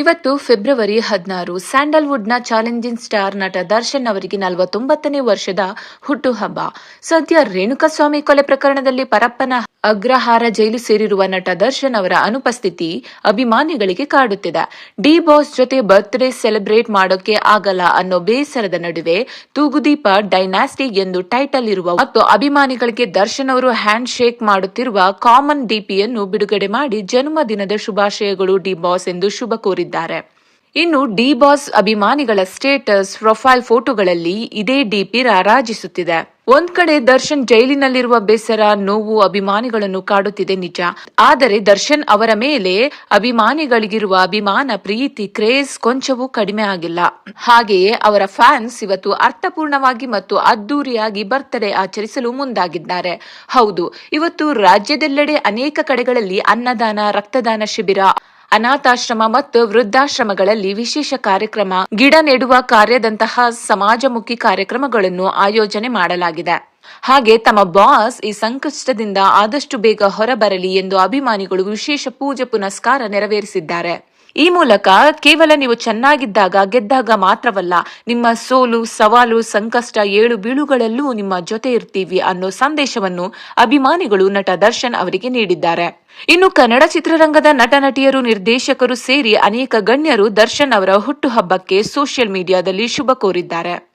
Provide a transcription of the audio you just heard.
ಇವತ್ತು ಫೆಬ್ರವರಿ ಹದಿನಾರು, ಸ್ಯಾಂಡಲ್ವುಡ್ನ challenging star ನಟ ದರ್ಶನ್ ಅವರಿಗೆ ನಲವತ್ತೊಂಬತ್ತನೇ ವರ್ಷದ ಹುಟ್ಟುಹಬ್ಬ. ಸದ್ಯ ರೇಣುಕಸ್ವಾಮಿ ಕೊಲೆ ಪ್ರಕರಣದಲ್ಲಿ ಪರಪ್ಪನ ಅಗ್ರಹಾರ ಜೈಲು ಸೇರಿರುವ ನಟ ದರ್ಶನ್ ಅವರ ಅನುಪಸ್ಥಿತಿ ಅಭಿಮಾನಿಗಳಿಗೆ ಕಾಡುತ್ತಿದೆ. ಡಿ ಬಾಸ್ ಜೊತೆ ಬರ್ತ್ಡೇ ಸೆಲೆಬ್ರೇಟ್ ಮಾಡೋಕೆ ಆಗಲ್ಲ ಅನ್ನೋ ಬೇಸರದ ನಡುವೆ ತೂಗುದೀಪ ಡೈನಾಸ್ಟಿ ಎಂದು ಟೈಟಲ್ ಇರುವ ಮತ್ತು ಅಭಿಮಾನಿಗಳಿಗೆ ದರ್ಶನ್ ಅವರು ಹ್ಯಾಂಡ್ ಶೇಕ್ ಮಾಡುತ್ತಿರುವ ಕಾಮನ್ ಡಿಪಿಯನ್ನು ಬಿಡುಗಡೆ ಮಾಡಿ ಜನ್ಮದಿನದ ಶುಭಾಶಯಗಳು ಡಿ ಬಾಸ್ ಎಂದು ಶುಭ ಕೋರಿದ್ದಾರೆ. ಇನ್ನು ಡಿ ಬಾಸ್ ಅಭಿಮಾನಿಗಳ ಸ್ಟೇಟಸ್ ಪ್ರೊಫೈಲ್ ಫೋಟೋಗಳಲ್ಲಿ ಇದೇ ಡಿಪಿ ರಾರಾಜಿಸುತ್ತಿದೆ ಒಂದ್ ಕಡೆ ದರ್ಶನ್ ಜೈಲಿನಲ್ಲಿರುವ ಬೇಸರ, ನೋವು ಅಭಿಮಾನಿಗಳನ್ನು ಕಾಡುತ್ತಿದೆ ನಿಜ. ಆದರೆ ದರ್ಶನ್ ಅವರ ಮೇಲೆ ಅಭಿಮಾನಿಗಳಿಗಿರುವ ಅಭಿಮಾನ, ಪ್ರೀತಿ, ಕ್ರೇಜ್ ಕೊಂಚವೂ ಕಡಿಮೆ ಆಗಿಲ್ಲ. ಹಾಗೆಯೇ ಅವರ ಫ್ಯಾನ್ಸ್ ಇವತ್ತು ಅರ್ಥಪೂರ್ಣವಾಗಿ ಮತ್ತು ಅದ್ದೂರಿಯಾಗಿ ಬರ್ತ್ಡೇ ಆಚರಿಸಲು ಮುಂದಾಗಿದ್ದಾರೆ. ಹೌದು, ಇವತ್ತು ರಾಜ್ಯದೆಲ್ಲೆಡೆ ಅನೇಕ ಕಡೆಗಳಲ್ಲಿ ಅನ್ನದಾನ, ರಕ್ತದಾನ ಶಿಬಿರ ಅನಾಥಾಶ್ರಮ ಮತ್ತು ವೃದ್ಧಾಶ್ರಮಗಳಲ್ಲಿ ವಿಶೇಷ ಕಾರ್ಯಕ್ರಮ, ಗಿಡ ನೆಡುವ ಕಾರ್ಯದಂತಹ ಸಮಾಜಮುಖಿ ಕಾರ್ಯಕ್ರಮಗಳನ್ನು ಆಯೋಜನೆ ಮಾಡಲಾಗಿದೆ. ಹಾಗೆ ತಮ್ಮ ಬಾಸ್ ಈ ಸಂಕಷ್ಟದಿಂದ ಆದಷ್ಟು ಬೇಗ ಹೊರಬರಲಿ ಎಂದು ಅಭಿಮಾನಿಗಳು ವಿಶೇಷ ಪೂಜೆ ಪುನಸ್ಕಾರ ನೆರವೇರಿಸಿದ್ದಾರೆ. ಈ ಮೂಲಕ ಕೇವಲ ನೀವು ಚೆನ್ನಾಗಿದ್ದಾಗ, ಗೆದ್ದಾಗ ಮಾತ್ರವಲ್ಲ, ನಿಮ್ಮ ಸೋಲು, ಸವಾಲು, ಸಂಕಷ್ಟ, ಏಳು ಬೀಳುಗಳಲ್ಲೂ ನಿಮ್ಮ ಜೊತೆ ಇರ್ತೀವಿ ಅನ್ನೋ ಸಂದೇಶವನ್ನು ಅಭಿಮಾನಿಗಳು ನಟ ದರ್ಶನ್ ಅವರಿಗೆ ನೀಡಿದ್ದಾರೆ. ಇನ್ನು ಕನ್ನಡ ಚಿತ್ರರಂಗದ ನಟ ನಟಿಯರು, ನಿರ್ದೇಶಕರು ಸೇರಿ ಅನೇಕ ಗಣ್ಯರು ದರ್ಶನ್ ಅವರ ಹುಟ್ಟುಹಬ್ಬಕ್ಕೆ ಸೋಷಿಯಲ್ ಮೀಡಿಯಾದಲ್ಲಿ ಶುಭ ಕೋರಿದ್ದಾರೆ.